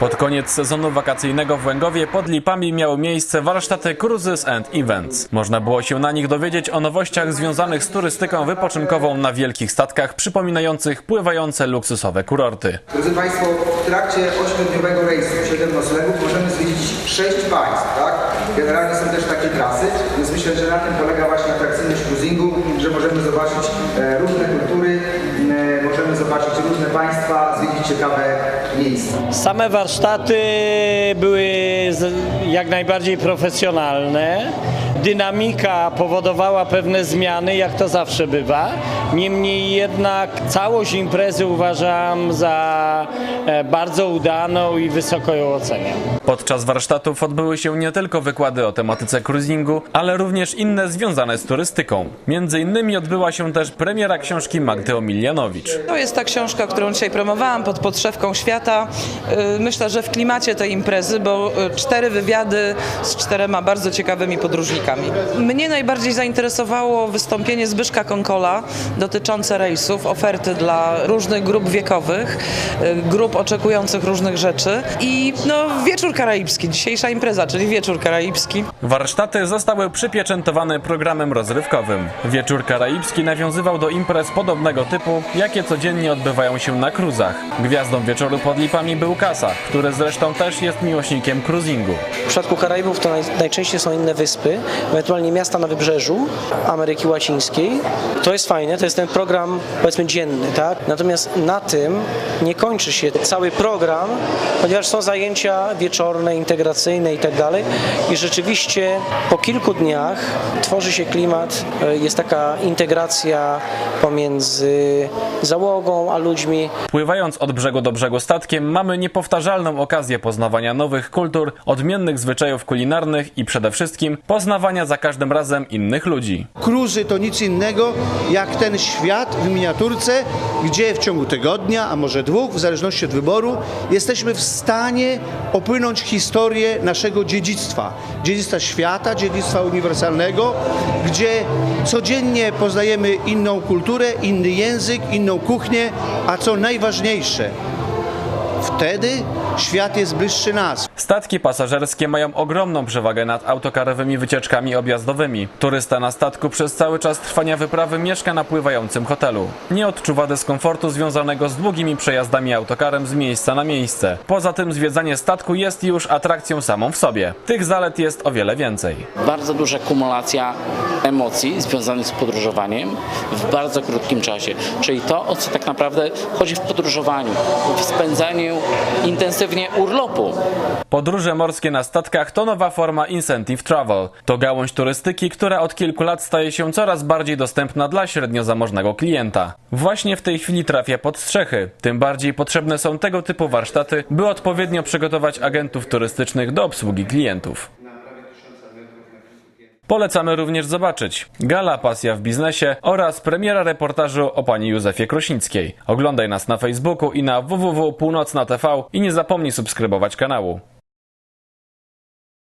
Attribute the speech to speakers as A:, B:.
A: Pod koniec sezonu wakacyjnego w Łęgowie pod Lipami miały miejsce warsztaty Cruises and Events. Można było się na nich dowiedzieć o nowościach związanych z turystyką wypoczynkową na wielkich statkach przypominających pływające luksusowe kurorty.
B: Drodzy Państwo, w trakcie 8-dniowego rejsu, 7 noclegów, możemy zwiedzić 6 państw, tak? Generalnie są też takie trasy, więc myślę, że na tym polega właśnie atrakcyjność cruisingu, że możemy zobaczyć e, różne kultury, różne państwa, zwiedzić ciekawe miejsca.
C: Same warsztaty były jak najbardziej profesjonalne. Dynamika powodowała pewne zmiany, jak to zawsze bywa. Niemniej jednak całość imprezy uważam za e, bardzo udaną i wysoko ją oceniam.
A: Podczas warsztatów odbyły się nie tylko wykłady o tematyce cruisingu, ale również inne związane z turystyką. Między innymi odbyła się też premiera książki Magdy Omilianowicz.
D: To jest ta książka, którą dzisiaj promowałam pod podszewką świata. Y, Myślę, że w klimacie tej imprezy, bo y, cztery wywiady z czterema bardzo ciekawymi podróżnikami. Mnie najbardziej zainteresowało wystąpienie Zbyszka Konkola dotyczące rejsów, oferty dla różnych grup wiekowych, y, grup oczekujących różnych rzeczy i no, wieczór karaibski, dzisiejsza impreza, czyli wieczór karaibski.
A: Warsztaty zostały przypieczętowane programem rozrywkowym. Wieczór karaibski nawiązywał do imprez podobnego typu, jakie codziennie odbywają się na cruzach. Gwiazdą wieczoru pod Lipami był Kasa, który zresztą też jest miłośnikiem cruisingu.
E: W przypadku Karaibów to naj, najczęściej są inne wyspy, ewentualnie miasta na wybrzeżu Ameryki Łacińskiej. To jest fajne, to jest ten program powiedzmy dzienny, tak? Natomiast na tym nie kończy się cały program, ponieważ są zajęcia wieczorne, integracyjne i tak dalej. I rzeczywiście po kilku dniach tworzy się klimat, e, jest taka integracja pomiędzy załogą a ludźmi.
A: Pływając od brzegu do brzegu statkiem, mamy niepowtarzalną okazję poznawania nowych kultur, odmiennych zwyczajów kulinarnych i przede wszystkim poznawania za każdym razem innych ludzi.
F: Cruzy to nic innego jak ten świat w miniaturce, gdzie w ciągu tygodnia, a może dwóch, w zależności od wyboru, jesteśmy w stanie opłynąć historię naszego dziedzictwa. Dziedzictwa świata, dziedzictwa uniwersalnego, gdzie codziennie poznajemy inną kulturę, inny język, inną kuchnię, a co najważniejsze, wtedy świat jest bliższy nas.
A: Statki pasażerskie mają ogromną przewagę nad autokarowymi wycieczkami objazdowymi. Turysta na statku przez cały czas trwania wyprawy mieszka na pływającym hotelu. Nie odczuwa dyskomfortu związanego z długimi przejazdami autokarem z miejsca na miejsce. Poza tym zwiedzanie statku jest już atrakcją samą w sobie. Tych zalet jest o wiele więcej.
G: bardzo duża kumulacja emocji związanych z podróżowaniem w bardzo krótkim czasie. Czyli to, o co tak naprawdę chodzi w podróżowaniu, w spędzaniu intensywnie urlopu.
A: Podróże morskie na statkach to nowa forma incentive travel. To gałąź turystyki, która od kilku lat staje się coraz bardziej dostępna dla średnio zamożnego klienta. Właśnie w tej chwili trafia pod strzechy. Tym bardziej potrzebne są tego typu warsztaty, by odpowiednio przygotować agentów turystycznych do obsługi klientów. Polecamy również zobaczyć Gala Pasja w biznesie oraz premiera reportażu o pani Józefie Krosińskiej. Oglądaj nas na Facebooku i na www.północna.tv i nie zapomnij subskrybować kanału.